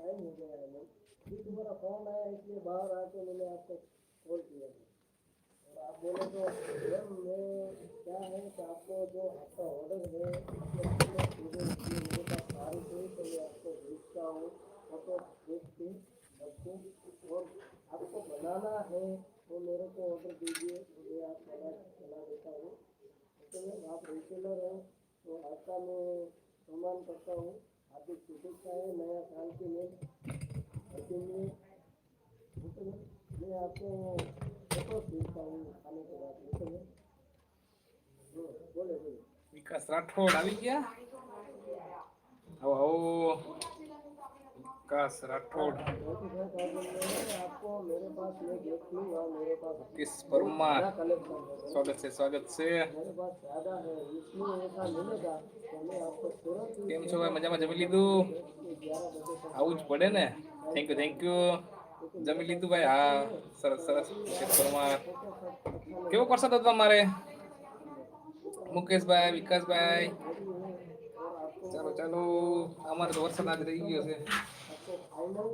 Time हो गया है नहीं अभी तुम्हारा फ़ोन आया इसलिए बाहर आके मैंने आपको कॉल किया था और आप बोले तो मैम मैं क्या है कि आपको जो आपका ऑर्डर है मेरे पास सारी थी तो मैं आपको भेजता हूँ फ़ोटो देख के और आपको बनाना है तो मेरे को ऑर्डर दीजिए मुझे आप बना बना देता हूँ ओके मैम आप रिटेलर हो तो आपका मैं सम्मान करता हूँ। हार्दिक शुभेच्छाएं नया साल की ma'am happy new okay ma'am मैं आपको फोटो भेजता हूँ खाने के बाद ओके मैम हाँ, बोले बोले વિકાસ રાઠોડ આવી ગયા આવો આવો વિકાસ રાઠોડ કિસ પરમાર સ્વાગત છે સ્વાગત છે કેમ છો ભાઈ? મજામાં જમી લીધું? આવું જ પડે ને? થેન્ક યુ થેન્ક યુ જમી લીધું ભાઈ? હા, સરસ સરસ. મુકેશ પરમાર. કેવો પરસાદ હતો તમારે? મુકેશભાઈ, વિકાસભાઈ. ચાલો ચાલો. અમારે તો વરસાદ આજ રહી ગયો છે. आपको फाइनल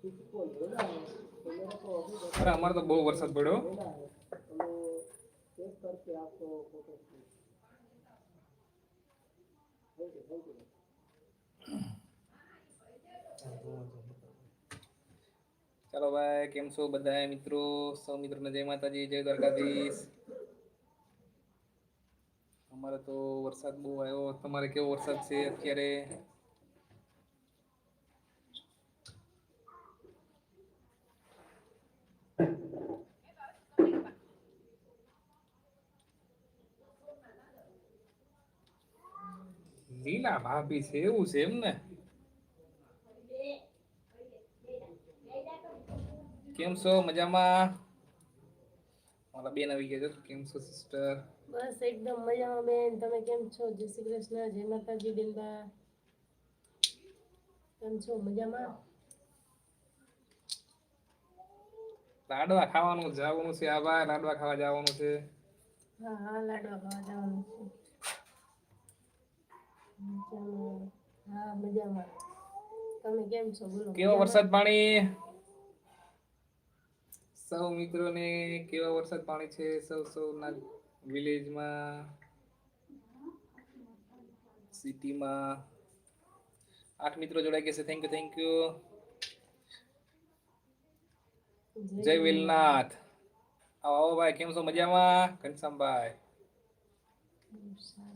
किसको लेना है तो मेरे को अभी बता અરે અમારે તો બહુ વરસાદ પડ્યો देना है तो मैं चेक करके आपको photo thank you thank you ચાલો ભાઈ કેમ છો બધા મિત્રો સૌ મિત્રોને જય માતાજી જય દ્વારકાધીશ અમારે તો વરસાદ બહુ આવ્યો તમારે કેવો વરસાદ છે અત્યારે લીલા ભાભી છે એવું છે એમ ને? કેમ છો? મજામાં? મારા બેન આવી ગયા છે કેમ છો સિસ્ટર બસ એકદમ મજામાં બેન. તમે કેમ છો? જય શ્રી કૃષ્ણ જય માતાજી બેનબા. કેમ છો? મજામાં? લાડવા ખાવાનું જવાનું છે આ ભાઈ લાડવા ખાવા જવાનું છે. હા હા લાડવા ખાવા જવાનું છે. હા મજામાં. તમે કેમ છો? બોલો કેવો વરસાદ પાણી? સૌ મિત્રોને કેવા વરસાદ પાણી છે? સૌ સૌના વિલેજમાં સિટીમાં. આઠ મિત્રો જોડાઈ ગયા છે. થેન્ક યુ થેન્ક યુ જય વેલનાથ. આવો આવો ભાઈ કેમ છો? મજામાં? ઘનશ્યામભાઈ.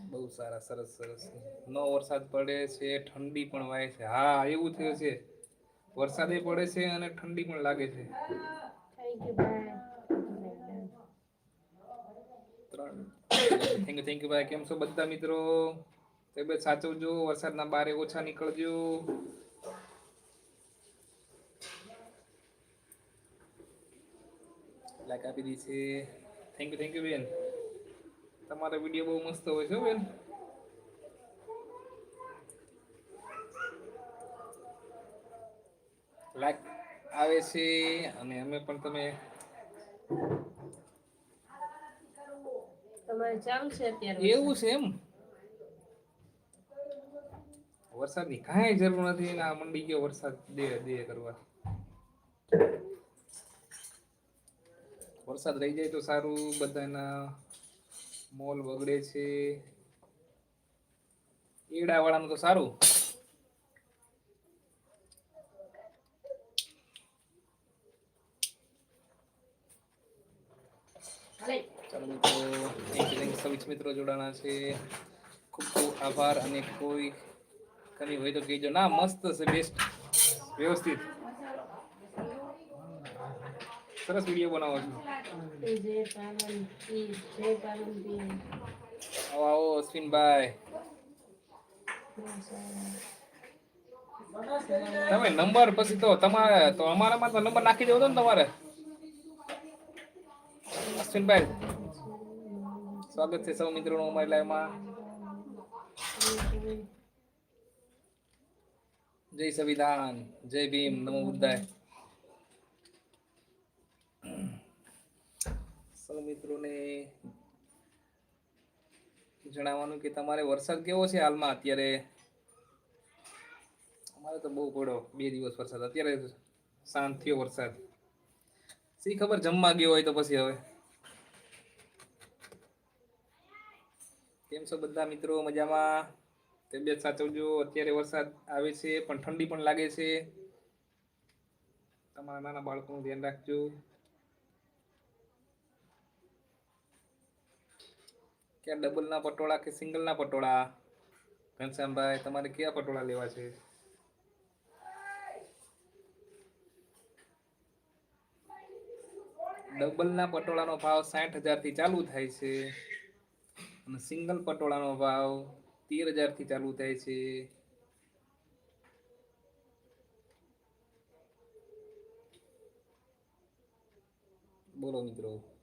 બહુ સારા સરસ સરસ. નો વરસાદ પડે છે ઠંડી પણ વાય છે. હા એવું થયું છે. વરસાદે પડે છે અને ઠંડી પણ લાગે છે. થેન્ક યુ થેન્ક યુ ભાઈ કેમ છો બધા મિત્રો? તબિયત સાચવજો વરસાદના બારે ઓછા નીકળજો. લાઈક આપી દીધી છે. થેન્ક યુ થેન્ક યુ બેન. તમારો વીડિયો બહુ મસ્ત હોય છે બેન. લાઈક આવે છે અને અમે પણ તમે એવું છે એમ? વરસાદની કાંઈ જરૂર નથી આ મંડી ગયો વરસાદ દે દે કરવા. વરસાદ રહી જાય તો સારું બધાના મોલ બગડે છે. ઈડા વાળાનું તો સારું. ચાલો મિત્રો થેન્ક મિત્રો જોડાણા છે. ખૂબ ખૂબ આભાર અને કોઈ કમી હોય તો કહેજો. ના, મસ્ત છે બેસ્ટ વ્યવસ્થિત. સરસ વીડિયો બનાવો છો આવો આવો અશ્વિનભાઈ તમે નંબર પછી તો તમારે તો અમારામાં તો નંબર નાખી દેવો ને તમારે અશ્વિનભાઈ સ્વાગત છે સૌ મિત્રોનું અમારી લાઈવમાં જય સંવિધાન જય ભીમ નમો બુદ્ધાય સૌ મિત્રોને જણાવવાનું કે તમારે વરસાદ કેવો છે હાલમાં? અત્યારે અમારે તો બહુ પડ્યો બે દિવસ વરસાદ. અત્યારે શાંત થયો વરસાદ. શી ખબર જમવા ગયો હોય તો પછી હવે? કેમ છો બધા મિત્રો? મજામાં? તબિયત સાચવજો. અત્યારે વરસાદ આવે છે, પણ ઠંડી પણ લાગે છે. તમારા નાના બાળકોનું ધ્યાન રાખજો. ક્યાં ડબલ ના પટોળા કે સિંગલ ના પટોળા? ઘનશ્યામભાઈ, તમારે કયા પટોળા લેવા છે? ડબલ ના પટોળાનો ભાવ સાઠ હજારથી ચાલુ થાય છે. અને સિંગલ પટોળાનો ભાવ તેર હજારથી ચાલુ થાય છે. બોલો મિત્રો.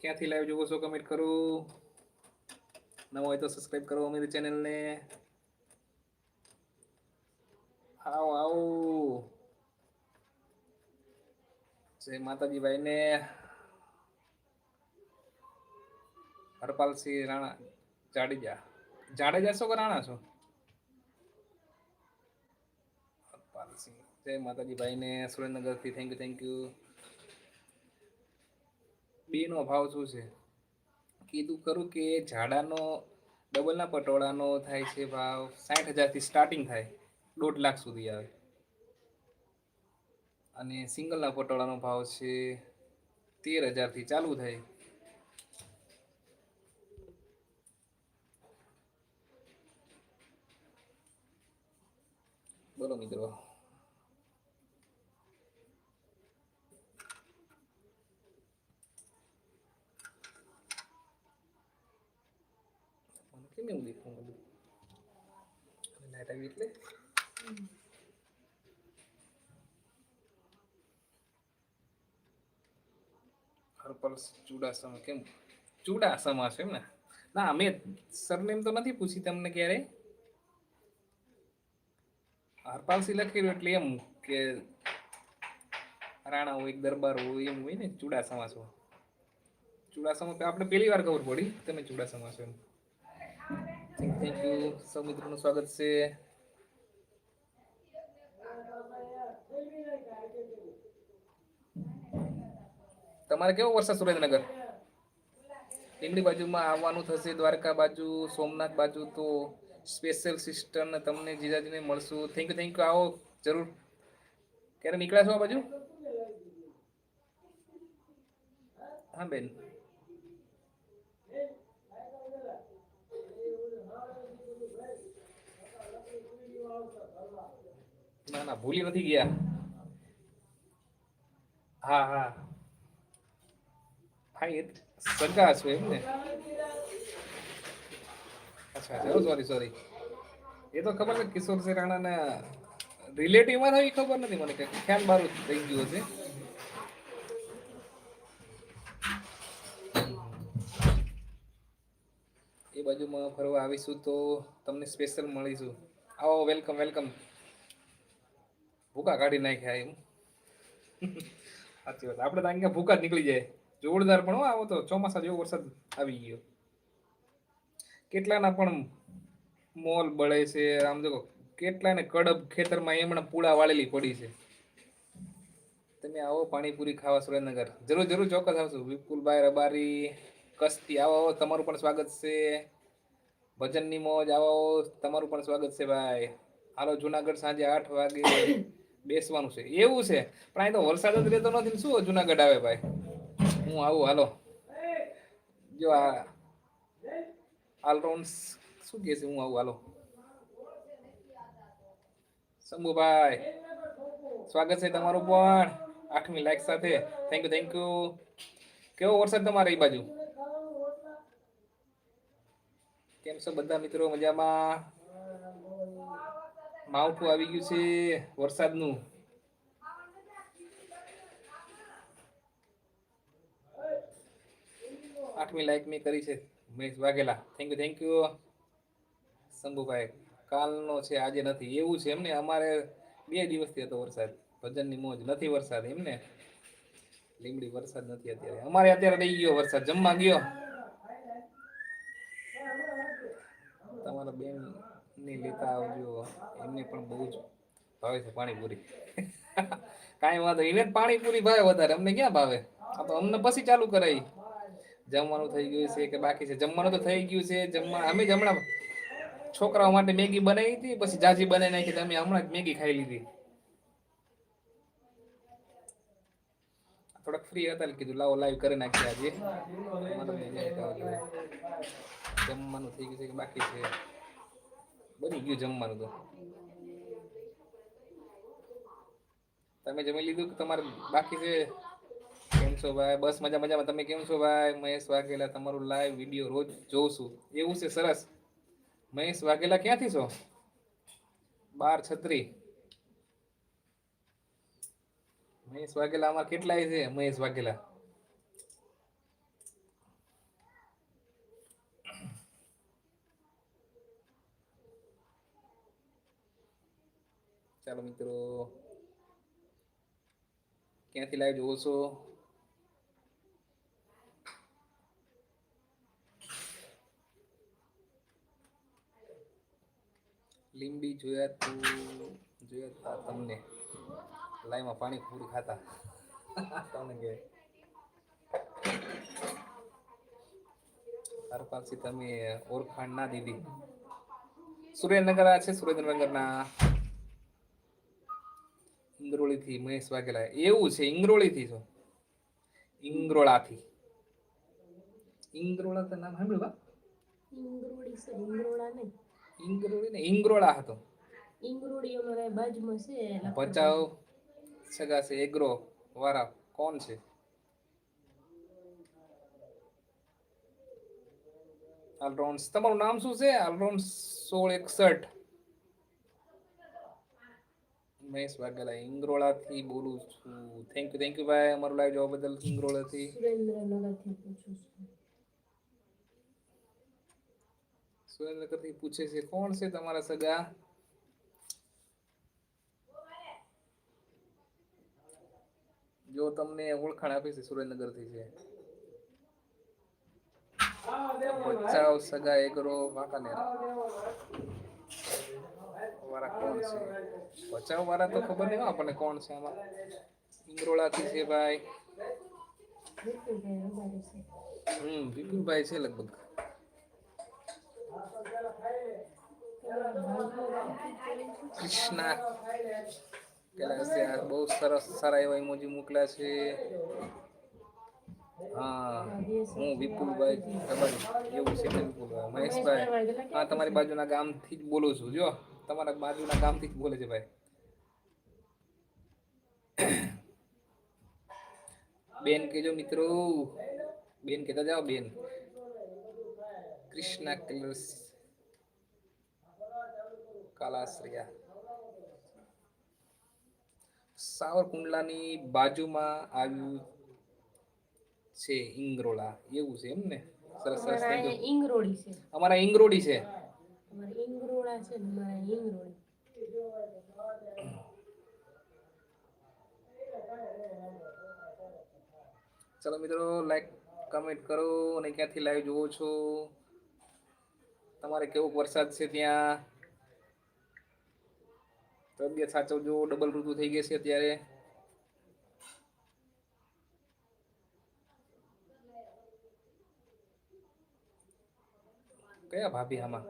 ક્યાંથી લાઈવ જોવો છો કમેન્ટ કરો. નવો હોય તો સબસ્ક્રાઇબ કરો અમારી ચેનલને આવો આવો. જય માતાજી ભાઈને. હરપાલસિંહ રાણા, જાડેજા. જાડેજા છો કે રાણા છો? હરપાલસિંહ જય માતાજી ભાઈને. સુરેન્દ્રનગરથી થેન્ક યુ થેન્ક યુ બે નો ભાવ શું છે? કીધું કરું કે ઝાડાનો, ડબલના પટોળાનો થાય છે ભાવ સાઠ હજારથી સ્ટાર્ટિંગ થાય, દોઢ લાખ સુધી આવે. અને સિંગલના પટોળાનો ભાવ છે તેર હજારથી ચાલુ થાય. બોલો મિત્રો. બધું? લાઈટ આવી એટલે? હરપલ ચુડાસમા કેમ? ચુડાસમા છે એમ ને? ના, મેં સરનેમ તો નથી પૂછી તમને ક્યારે હરપાલસી લખેલું એટલે એમ કે રાણા હોય દરબાર હોય એમ હોય ને, ચુડાસમા છો. ચુડાસમા આપણે પહેલી વાર ખબર પડી તમે ચુડાસમા છો એમ. થેન્ક થેન્ક યુ સૌ મિત્રોનું સ્વાગત છે. તમારે કેવો વરસાદ સુરેન્દ્રનગર? લીમડી બાજુમાં આવવાનું થશે, દ્વારકા બાજુ, સોમનાથ બાજુ, તો સ્પેશિયલ સિસ્ટર તમને જીજાજીને મળશું. થેન્ક યુ થેન્ક યુ આવો, જરૂર. ક્યારે નીકળ્યા છો આ બાજુ? હા, બેન. ના ના, ભૂલી નથી ગયા. હા હા. હા, એ સગા છો એમ ને. અચ્છા સોરી સોરી એ તો ખબર છે કિશોર સિંહ રાણાના રિલેટિવમાં થઈ ખબર નથી મને કે ખ્યાલ બારું થઈ ગયું હશે એ બાજુમાં ફરવા આવીશું તો તમને સ્પેશિયલ મળીશું. આવો વેલકમ વેલકમ ભૂકા કાઢી નાખ્યા એમ. સાચી વાત. આપણે તો અહીંયા ભૂકા જ નીકળી જાય. જોરદાર પણ આવો તો ચોમાસા જેવો વરસાદ આવી ગયો. કેટલાના પણ મોલ બળે છે, આમ જો કેટલાને કડબ ખેતરમાં એમણે પૂળા વાળેલી પડી છે. તમે આવો પાણીપુરી ખાવા સુરેન્દ્રનગર. જરૂર જરૂર ચોક્કસ આવશું વિપુલભાઈ રબારી, કસ્તી, આવો તમારું પણ સ્વાગત છે. ભજનની મોજ આવો. તમારું પણ સ્વાગત છે, ભાઈ. હાલો, જુનાગઢ સાંજે આઠ વાગે બેસવાનું છે. એવું છે. પણ અહીં તો વરસાદ જ રહેતો નથી શું જુનાગઢ આવે ભાઈ? હું આવું, હાલો. જો આ આલરાઉન્ડ શું કહે છે? હું આવું, હાલો. શંભુભાઈ, સ્વાગત છે તમારું પણ. આઠમી લાઈક સાથે. થેન્ક યુ થેન્ક યુ કેવો વરસાદ તમારે એ બાજુ? કેમ છો બધા મિત્રો? મજામાં? માવઠું આવી ગયું છે, વરસાદનું. આઠમી લાઈક મેં કરી છે Mahesh Vaghela. Thank you thank you Shambhubhai. કાલનો છે, આજે નથી. એવું છે એમને, અમારે બે દિવસથી હતો વરસાદ. ભજનની મોજ. નથી વરસાદ એમને. લીમડી વરસાદ નથી અત્યારે. અમારે અત્યારે રહી ગયો વરસાદ. જમવા ગયો તમારા બેન ને લેતા આવજો. એમને પણ બહુ જ ભાવે છે પાણીપુરી. કાંઈ વાંધો એને જ પાણીપુરી ભાવે વધારે. અમને ક્યાં ભાવે? આ તો અમને પછી ચાલુ કરાવી જમવાનું થઈ ગયું છે કે બાકી છે? જમવાનું તો થઈ ગયું છે. જમવા અમે જ હમણાં છોકરાઓ માટે મેગી બનાવી હતી. પછી જાજી બનાવી નાખી અમે હમણાં જ મેગી ખાઈ લીધી. થોડાક ફ્રી હતા કીધું, લાવો લાઈવ કરી નાખીએ આજે. જમવાનું થઈ ગયું છે કે બાકી છે? બની ગયું જમવાનું તો. તમે જમી લીધું કે તમારે બાકી છે? કેમ છો ભાઈ? બસ મજા, મજામાં. તમે કેમ છો ભાઈ? મહેશ વાઘેલા તમારું લાઈવ વીડિયો રોજ જોઉં છું. એવું છે સરસ. મહેશ વાઘેલા ક્યાંથી છો? બાર છત્રી. મહેશ વાઘેલા અમારે કેટલાય છે? મહેશ વાઘેલા. ચાલો મિત્રો, ક્યાંથી લાઈવ જોવો છો? લીંબી જોયા તું, જોયા તમને. લાઈમાં પાણી પૂરી ખાતા. તમને કે હરપાલસી તમે ઓળખાણ ના દીધી. સુરેન્દ્રનગર આ છે, સુરેન્દ્રનગરના ઇંગ્રોળીથી મહેશ વાઘેલા એવું છે ઇંગ્રોળીથી છો? ઇંગ્રોળાથી ઇંગ્રોળા તો નામ સાંભળ્યું બા? ઇંગરોળી છે ઇંગરોળા નહીં. ઇંગ્રોળી ને ઇંગ્રોળા હતો. ઇંગરોળી અમારા બાજુમાં છે લખતર. બચાવ સગા છે એગ્રો વાળા કોણ છે? ઓલરાઉન્ડ તમારું નામ શું છે? ઓલરાઉન્ડ સોળ એકસઠ. મહેશ વાઘેલા ઇંગ્રોળાથી બોલું છું. થેન્ક યુ થેન્ક યુ ભાઈ અમારું લાઈવ જોવા બદલ ઇંગ્રોળાથી. સુરેન્દ્રનગરથી પૂછું છું. સુરેન્દ્રનગરથી પૂછે છે કોણ છે તમારા સગા? જો તમને ઓળખાણ આપી છે સુરેન્દ્રનગરથી છે. બચાવ સગા એગરો વાંકાનેર. વાળા કોણ છે? બચાવ વાળા તો ખબર નહીં આપણને કોણ છે આમાં. ઇંગ્રોળાથી છે ભાઈ. હમ, વિપુલભાઈ છે લગભગ. કૃષ્ણા. પેલા છે બહુ સરસ સારા એવા ઇમોજી મોકલ્યા છે. હા, હું વિપુલભાઈ એવું છે વિપુલભાઈ? મહેશભાઈ. હા, તમારી બાજુના ગામથી જ બોલું છું, જો. તમારા બાજુના ગામથી જ બોલે છે ભાઈ. બેન કેજો મિત્રો. બેન કહેતા જાઓ બેન. કૃષ્ણા કલર્સ કાલાશ્રિયા. સાવરકુંડલાની બાજુમાં આવ્યું છે ઇંગ્રોલા એવું છે એમ ને? સરસ સરસ ઇંગરોળી અમારા ઇંગ્રોડી છે. અમારે છે ને અમારા ઇંગરોળી ચલો મિત્રો લાઈક કમેન્ટ કરો અને ક્યાંથી લાઈવ જોવો છો? તમારે કેવો વરસાદ છે ત્યાં? તબિયત સાચવજો ડબલ ઋતુ થઈ ગઈ છે અત્યારે. કયા ભાભી આમાં?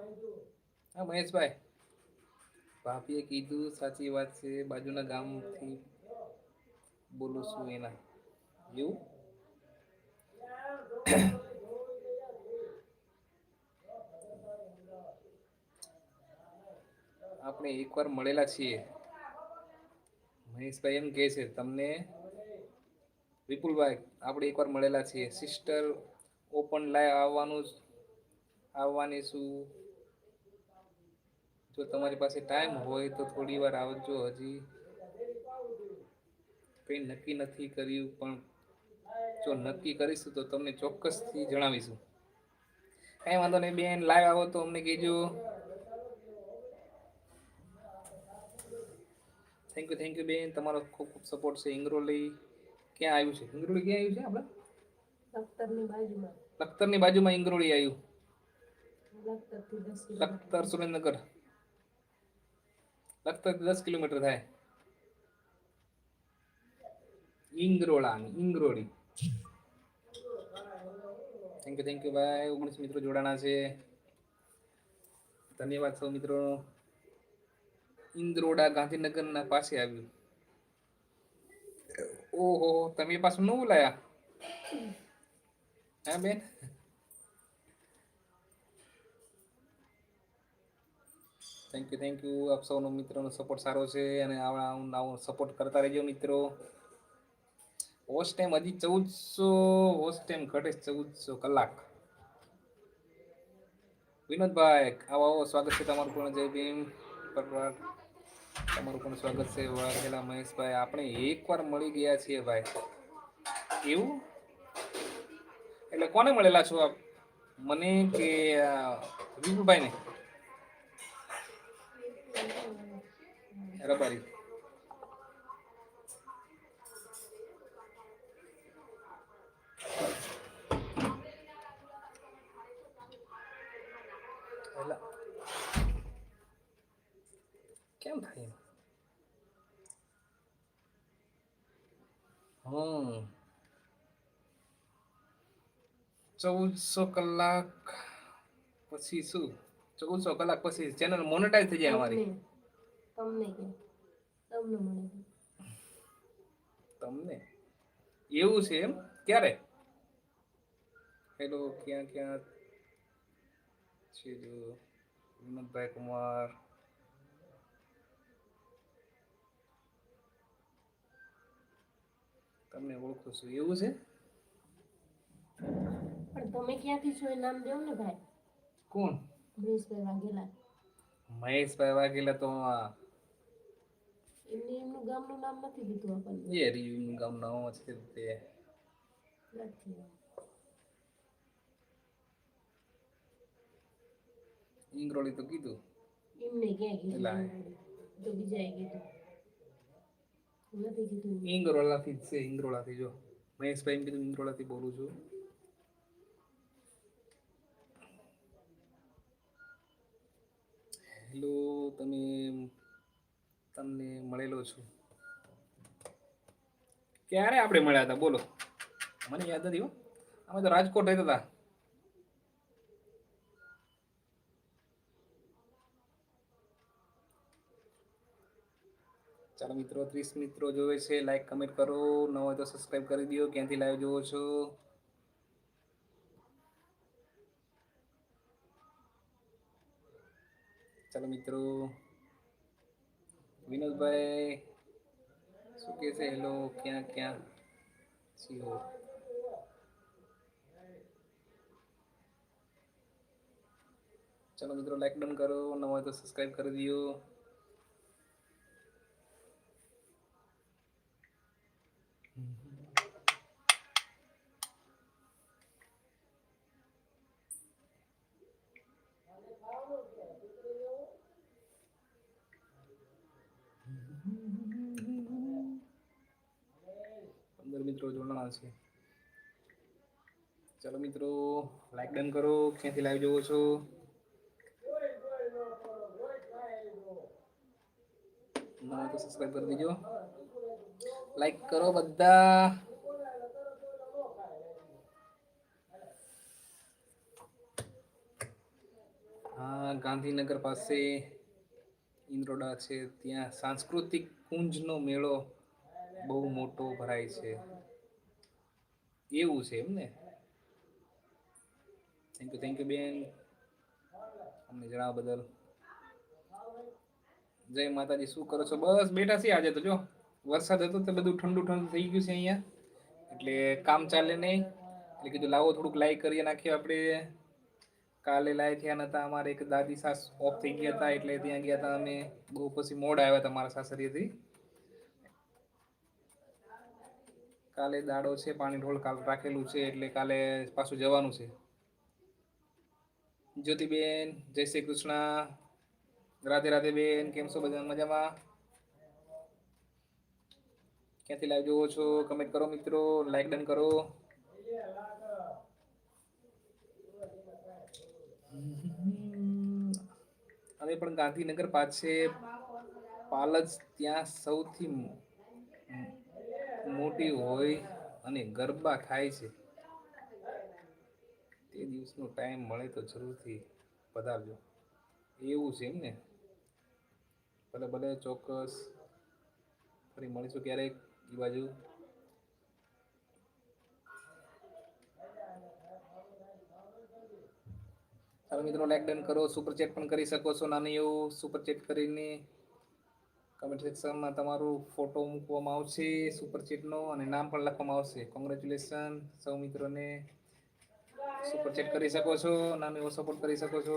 હા, મહેશભાઈ. ભાભીએ કીધું, સાચી વાત છે. બાજુના ગામથી બોલું છું એના. એવું? આપણે એકવાર મળેલા છીએ. મહેશભાઈ એમ કહે છે, તમને વિપુલભાઈ, આપણે એકવાર મળેલા છીએ. સિસ્ટર ઓપન લાઈવ આવવાનું આવવાની શું જો તમારી પાસે ટાઈમ હોય તો થોડી વાર આવજો. હજી કંઈ નક્કી નથી કર્યું પણ જો નક્કી કરીશું તો તમને ચોક્કસથી જણાવીશું. કાંઈ વાંધો નહીં બેન લાઈવ આવો તો અમને કહેજો. થેન્ક યુ થેન્ક યુ બેન. તમારો ખૂબ ખૂબ સપોર્ટ છે ઇંગ્રોલી ક્યાં આવ્યું છે? ઇંગ્રોલી ક્યાં આવ્યું છે આપણે? લખતરની બાજુમાં. લખતરની બાજુમાં ઇંગ્રોલી આવ્યું. લખતર સુરેન્દ્રનગર. લખતર દસ કિલોમીટર થાય Ingrola Ingroli thank you thank you ભાઈ ઓગણીસ મિત્રો જોડાણા છે ધન્યવાદ સૌ મિત્રો ઇન્દ્રોડા ગાંધીનગરના પાસે આવ્યું ઓહો તમે પાછું નવું લાયા હા બેન થેન્ક યુ થેન્ક યુ આપ સૌનો મિત્રોનો સપોર્ટ સારો છે અને આવા આવું સપોર્ટ કરતા રહેજો મિત્રો. હોસ્ટ ટાઈમ હજી ચૌદસો હોસ્ટ ટાઈમ ઘટે ચૌદસો કલાક. વિનોદભાઈ, આવો આવો. સ્વાગત છે તમારું પણ. જય ભીમ. તમારું પણ સ્વાગત છે. વાઘેલા મહેશભાઈ, આપણે એકવાર મળી ગયા છીએ ભાઈ. એવું? એટલે કોને મળેલા છો આપ? મને કે વિપુલભાઈને રબારી. કેમ થાય હમ. ચૌદસો કલાક પછી શું? ચૌદસો કલાક પછી ચેનલ મોનેટાઈઝ થઈ જાય અમારી. તમને તમને કે? તમને? એવું છે એમ? ક્યારે? હેલો ક્યાં ક્યાં? છે જો વિનોદભાઈ કુમાર. તમને ઓળખું છું. એવું છે? પણ તમે ક્યાંથી છો એ નામ દેવ ને ભાઈ? કોણ? મહેશભાઈ વાઘેલા. મહેશભાઈ વાઘેલા તો એમને એમનું ગામનું નામ નથી કીધું આપણને. એ એમનું ગામના નામ છે તે. નથી. તો કીધું. એમને ક્યાં કીધું તો બીજાએ કીધું. નથી કીધું. જ છે ઇંગ્રોળાથી જો. મહેશભાઈ કીધું ઇંગ્રોળાથી બોલું છું. હેલો તમે તમને મળેલો છું. ક્યારે આપણે મળ્યા હતા? બોલો. મને યાદ નથી અમે તો રાજકોટ રહેતા હતા. ચાલો મિત્રો, ત્રીસ મિત્રો જોવે છે લાઈક કમેન્ટ કરો. ન હોય તો સબસ્ક્રાઈબ કરી દો. ક્યાંથી લાઈવ જોવો છો? ચાલો મિત્રો વિનોદભાઈ, શું કહે છે? હેલો, ક્યાં ક્યાં? સીઓ ચાલો મિત્રો લાઈક ડન કરો. ન તો સબસ્ક્રાઇબ કરી દો પંદર મિત્રો જોડાણા છે. ચાલો મિત્રો લાઈક ડન કરો, ક્યાંથી લાઈવ જોવો છો? ના તો સબસ્ક્રાઇબ કરી દેજો. લાઈક કરો બધા. હા, ગાંધીનગર પાસે ઇન્દ્રોડા છે. ત્યાં સાંસ્કૃતિક કુંજનો મેળો બહુ મોટો ભરાય છે. એવું છે એમ ને? થેન્ક યુ થેન્ક યુ બેન. અમને જણાવવા બદલ. જય માતાજી, શું કરો છો? બસ બેઠા છીએ આજે તો, જો. વરસાદ હતો તો બધું ઠંડુ ઠંડુ થઈ ગયું છે અહીંયા. એટલે કામ ચાલે નહીં. એટલે કીધું લાવો થોડુંક લાઈક કરી નાખીએ આપણે. કાલે લાઈ થયા નતા, અમારે એક દાદી સાસ ઓફ થઈ ગયા હતા, એટલે ત્યાં ગયા હતા અમે. બહુ પછી મોડ આવ્યા હતા મારા સાસરીએથી. કાલે દાડો છે, પાણી ઢોળ કાલ રાખેલું છે, એટલે કાલે પાછું જવાનું છે. જ્યોતિબેન, જય શ્રી કૃષ્ણ, રાધે રાધે બેન, કેમ છો બધા મજામાં? ક્યાંથી લાઈવ જોવો છો? કમેન્ટ કરો મિત્રો લાઈક ડન કરો. અમે પણ ગાંધીનગર પાસે પાલજ ત્યાં સૌથી મોટી હોય અને ગરબા થાય છે, તે દિવસનો ટાઈમ મળે તો જરૂરથી પધારજો. એવું છે એમ ને? ભલે ભલે ચોક્કસ ફરી મળીશું ક્યારેક એ બાજુ. ચાલો મિત્રો લાઈક ડન કરો. સુપર ચેટ પણ કરી શકો છો નાની એવું. સુપર ચેટ કરીને કમેન્ટ સેક્શનમાં તમારું ફોટો મૂકવામાં આવશે સુપર ચેટનો અને નામ પણ લખવામાં આવશે. કોંગ્રેચ્યુલેશન સૌ મિત્રોને સુપર ચેટ કરી શકો છો, નામ એવો સપોર્ટ કરી શકો છો.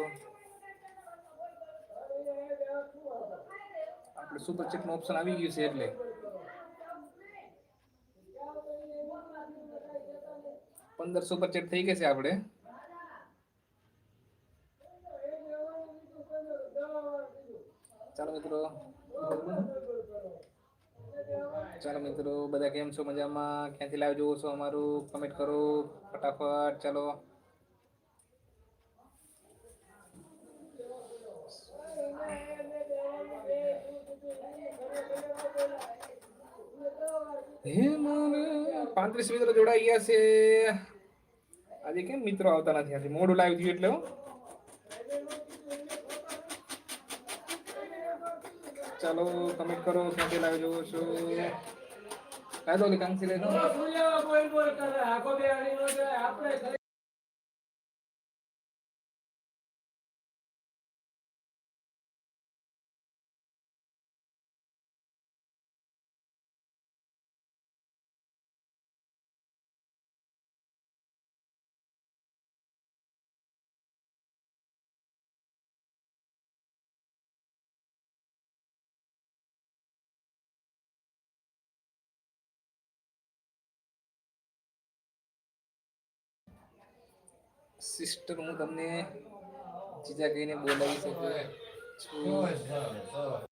આપણે સુપર ચેટનું ઓપ્શન આવી ગયું છે એટલે. પંદર સુપર ચેટ થઈ ગયા છે આપણે ચાલો મિત્રો ચાલો મિત્રો, બધા કેમ છો? મજામાં? ક્યાંથી લાઈવ જોવો છો અમારું? કમેન્ટ કરો ફટાફટ, ચાલો. પાંત્રીસ મિત્રો જોડાઈ ગયા છે. આજે કેમ મિત્રો આવતા નથી? આજે મોડું લાઈવ થયું એટલે ચાલો કમેન્ટ કરો સાથે લાવી જોવો છો. કાયદો કાંસી લઈ સિસ્ટર હું તમને જીજા કહીને બોલાવી શકું છું.